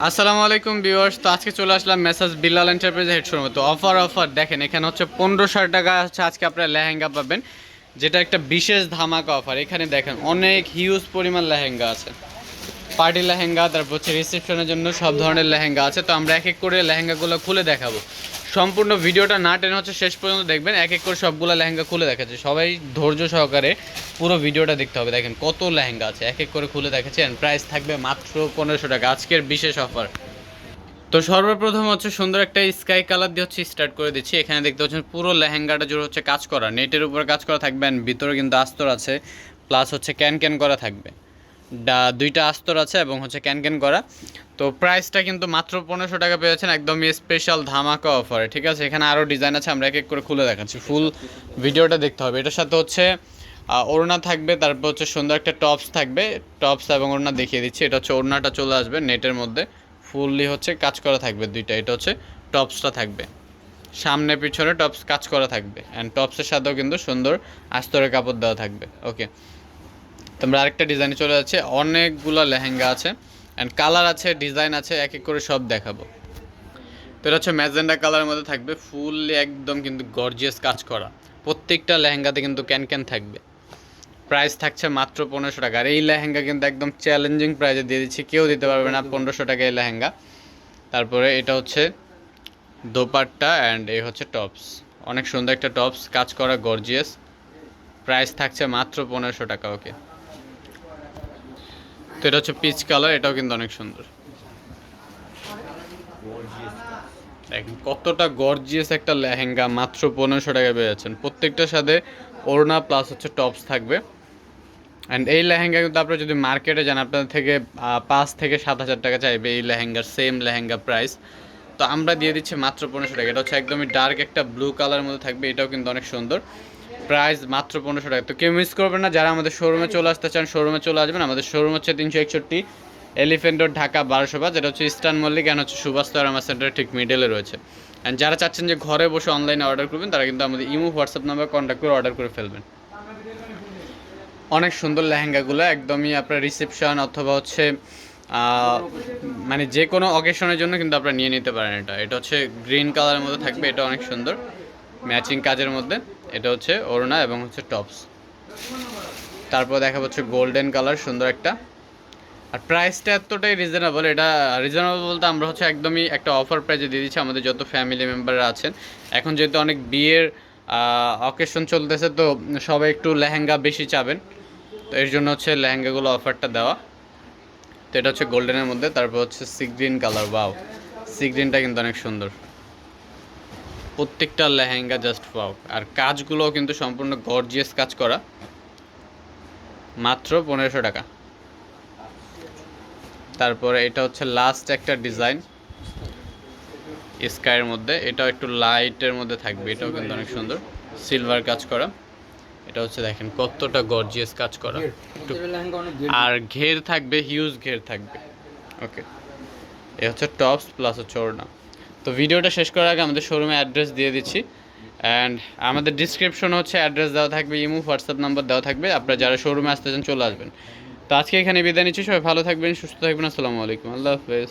আসসালামু আলাইকুম ভিউয়ার্স, তো আজকে চলে আসলাম মেসাজ বিল্লাল এন্টারপ্রাইজ হেড তো অফার অফার দেখেন, এখানে হচ্ছে পনেরোশো টাকা হচ্ছে আজকে আপনারা লেহেঙ্গা পাবেন, যেটা একটা বিশেষ ধামাকা অফার এখানে দেখেন, অনেক হিউজ পরিমাণ লেহেঙ্গা আছে। পার্টি লেহেঙ্গা, তারপর হচ্ছে রিসেপশনের জন্য সব ধরনের লেহেঙ্গা আছে। তো আমরা এক এক করে লেহেঙ্গাগুলো খুলে দেখাবো। সম্পূর্ণ ভিডিওটা না টেনে হচ্ছে, শেষ পর্যন্ত দেখবেন, এক এক করে সবগুলো লেহেঙ্গা খুলে দেখাচ্ছে। সবাই ধৈর্য সহকারে পুরো ভিডিওটা দেখতে হবে। দেখেন কত লেহেঙ্গা আছে, এক এক করে খুলে দেখাচ্ছেন প্রাইস থাকবে মাত্র পনেরোশো টাকা। আজকের বিশেষ অফার তো সর্বপ্রথম হচ্ছে সুন্দর একটা স্কাই কালার দিয়ে হচ্ছে স্টার্ট করে দিচ্ছি। এখানে দেখতে পাচ্ছেন পুরো লেহেঙ্গাটা জুড়ে হচ্ছে কাজ করা। নেটের উপর কাজ করা থাকবে and ভিতরে কিন্তু আস্তর আছে। প্লাস হচ্ছে ক্যান ক্যান করা থাকবে। দুইটা আস্তর আছে এবং হচ্ছে ক্যান ক্যান করা। তো প্রাইসটা কিন্তু মাত্র পনেরোশো টাকা পেয়েছেন একদমই স্পেশাল ধামাকা অফারে ঠিক আছে? এখানে আরও ডিজাইন আছে, আমরা এক এক করে খুলে দেখাচ্ছি। ফুল ভিডিওটা দেখতে হবে। এটার সাথে হচ্ছে ওড়না থাকবে, তারপর হচ্ছে সুন্দর একটা টপস থাকবে। টপস এবং ওড়না দেখিয়ে দিচ্ছি। এটা হচ্ছে ওড়নাটা চলে আসবে নেটের মধ্যে। ফুললি হচ্ছে কাজ করা থাকবে দুইটা। এটা হচ্ছে টপসটা থাকবে। সামনে, পিছনে টপস কাজ করা থাকবে। অ্যান্ড টপসের সাথেও কিন্তু সুন্দর আস্তরের কাপড় দেওয়া থাকবে। ওকে তোমরা আরেকটা ডিজাইনে চলে যাচ্ছে। অনেকগুলো লেহেঙ্গা আছে অ্যান্ড কালার আছে ডিজাইন আছে, এক এক করে সব দেখাবো। তো এটা হচ্ছে ম্যাজেন্ডা কালারের মধ্যে থাকবে ফুললি একদম কিন্তু গর্জিয়াস কাজ করা। প্রত্যেকটা লেহেঙ্গাতে কিন্তু ক্যান ক্যান থাকবে। প্রাইস থাকছে মাত্র পনেরোশো টাকা। আর এই লেহেঙ্গা কিন্তু একদম চ্যালেঞ্জিং প্রাইজে দিয়ে দিচ্ছি। কেউ দিতে পারবে না পনেরোশো টাকা এই লেহেঙ্গা। তারপরে এটা হচ্ছে দোপাট্টা অ্যান্ড এই হচ্ছে টপস অনেক সুন্দর একটা টপস কাজ করা গর্জিয়াস প্রাইস থাকছে মাত্র পনেরোশো টাকা ওকে তো এটা হচ্ছে পিচ কালার এটাও কিন্তু অনেক সুন্দর। কতটা গর্জিয়াস একটা লেহেঙ্গা, মাত্র পনেরোশো টাকা পেয়ে যাচ্ছেন। প্রত্যেকটার সাথে ওড়না প্লাস হচ্ছে টপস থাকবে। অ্যান্ড এই লেহেঙ্গা কিন্তু আপনারা যদি মার্কেটে যান, আপনাদের থেকে পাঁচ থেকে সাত হাজার টাকা চাইবে এই লেহেঙ্গার সেম লেহেঙ্গা প্রাইস তো আমরা দিয়ে দিচ্ছি মাত্র পনেরোশো টাকা। এটা হচ্ছে একদমই ডার্ক একটা ব্লু কালারের মধ্যে থাকবে, এটাও কিন্তু অনেক সুন্দর। প্রাইস মাত্র পনেরোশো টাকা। তো কেউ মিস করবেন না, যারা আমাদের শোরুমে চলে আসতে চান শোরুমে চলে আসবেন। আমাদের শোরুম হচ্ছে তিনশো একষট্টি এলিফেন্ট রোড, ঢাকা বারোশো পাঁচ। এটা হচ্ছে ইস্টার্ন মল্লিক অ্যান্ড হচ্ছে সুভাষ তারামা সেন্টারের ঠিক মিডলে রয়েছে। অ্যান্ড যারা চাচ্ছেন যে ঘরে বসে অনলাইনে অর্ডার করবেন, তারা কিন্তু আমাদের ইমো হোয়াটসঅ্যাপ নাম্বার কন্ট্যাক্ট করে অর্ডার করে ফেলবেন। অনেক সুন্দর লেহেঙ্গাগুলো, একদমই আপনার রিসেপশন অথবা হচ্ছে মানে যে কোনো অকেশনের জন্য কিন্তু আপনারা নিয়ে নিতে পারেন এটা। এটা হচ্ছে গ্রিন কালারের মধ্যে থাকবে, এটা অনেক সুন্দর। ম্যাচিং কাজের মধ্যে। এটা হচ্ছে ওড়না এবং হচ্ছে টপস। তারপর দেখা হচ্ছে গোল্ডেন কালার, সুন্দর একটা। আর প্রাইসটা এতটাই রিজনেবল এটা রিজনেবল বলতে আমরা হচ্ছে একদমই একটা অফার প্রাইজে দিয়ে দিচ্ছি, আমাদের যত ফ্যামিলি মেম্বাররা আছেন। এখন যেহেতু অনেক বিয়ের অকেশন চলতেছে, তো সবাই একটু লেহেঙ্গা বেশি চাবেন। তো এর জন্য হচ্ছে লেহেঙ্গাগুলো অফারটা দেওয়া। তো এটা হচ্ছে গোল্ডেনের মধ্যে, তারপর হচ্ছে সি গ্রিন কালার বাও সি গ্রিনটা কিন্তু অনেক সুন্দর। প্রত্যেকটা লেহেঙ্গা জাস্ট পাও। আর কাজগুলোও কিন্তু সম্পূর্ণ গর্জিয়াস কাজ করা। মাত্র পনেরোশো টাকা। তারপরে এটা হচ্ছে লাস্ট একটা ডিজাইন স্কাইয়ের মধ্যে। এটাও একটু লাইটের মধ্যে থাকবে। এটাও কিন্তু অনেক সুন্দর। সিলভার কাজ করা। এটা হচ্ছে দেখেন কতটা গর্জিয়াস কাজ করা। আর ঘের থাকবে হিউজ ঘের থাকবে। ওকে এ হচ্ছে টপস প্লাস হচ্ছে ওড়না। তো ভিডিওটা শেষ করার আগে আমাদের শোরুমে অ্যাড্রেস দিয়ে দিচ্ছি। অ্যান্ড আমাদের ডিসক্রিপশন হচ্ছে অ্যাড্রেস দেওয়া থাকবে ইমো হোয়াটসঅ্যাপ নাম্বার দেওয়া থাকবে। আপনারা যারা শোরুমে আসতে চান চলে আসবেন। তো আজকে এখানে বিদায় নিচ্ছি, সবাই ভালো থাকবেন, সুস্থ থাকবেন। আসসালামু আলাইকুম। আল্লাহ হাফেজ।